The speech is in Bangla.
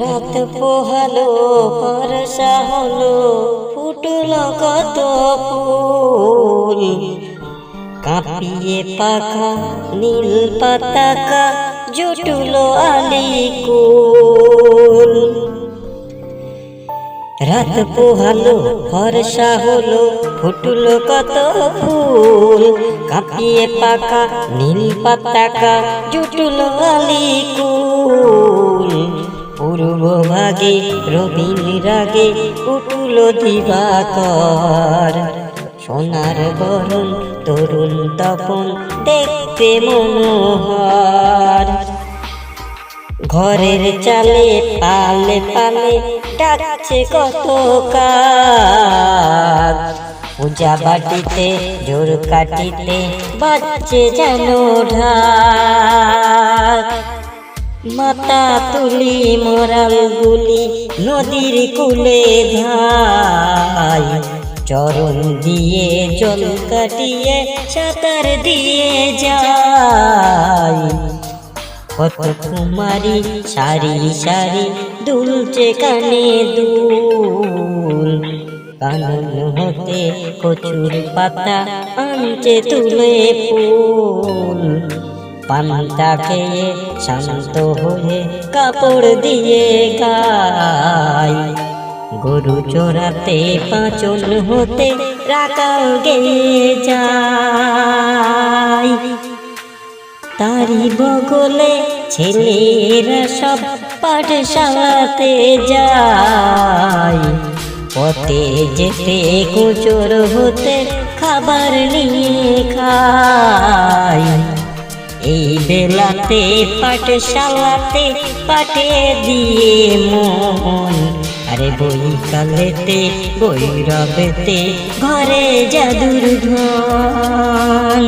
রাত পোহালো, বর্ষা হলো, ফুটল কত ফুল। কাঁপিয়ে পাখা, নীল পতাকা জুটুলো আলিকুল। রাত পোহালো, বর্ষা হলো, ফুটলো কত ফুল। কাঁপিয়ে পাখা, নীল পতাকা জুটলো আলিকুল। ভাগে রবীন রাগে উঠল দিবাকর। সোনার বরণ তরুণ তপন দেখতে মনোহর। ঘরের চালে পালে পালে ডাকছে কত কাক পূজা বাটিতে, জোর কাটিতে বাচ্চে যেন ঢাক। মাতা তুলি মরাল গুলি নদীর কুলে ধাই। চরণ দিয়ে জল কাটিয়ে, সাঁতার দিয়ে যায় কত কুমারী সারি সারি দুলছে কানে দুল। কানন হতে কচুর পাতা আনছে তুলে ফুল। পান্তা খেয়ে শান্ত হয়ে কাপড় দিয়ে গায় গরু চোরাতে পাঁচন হতে রাকাল গেয়ে যায়। তারি বগলে ছেলেরা সব পাঠশালাতে যায়। পথে যেতে গোচর হতে খাবার নিয়ে খায়। বেলাতে পাঠশালাতে পাঠে দিয়ে মন। আরে বই কালেতে বই রবেতে ঘরে জাদুর ধন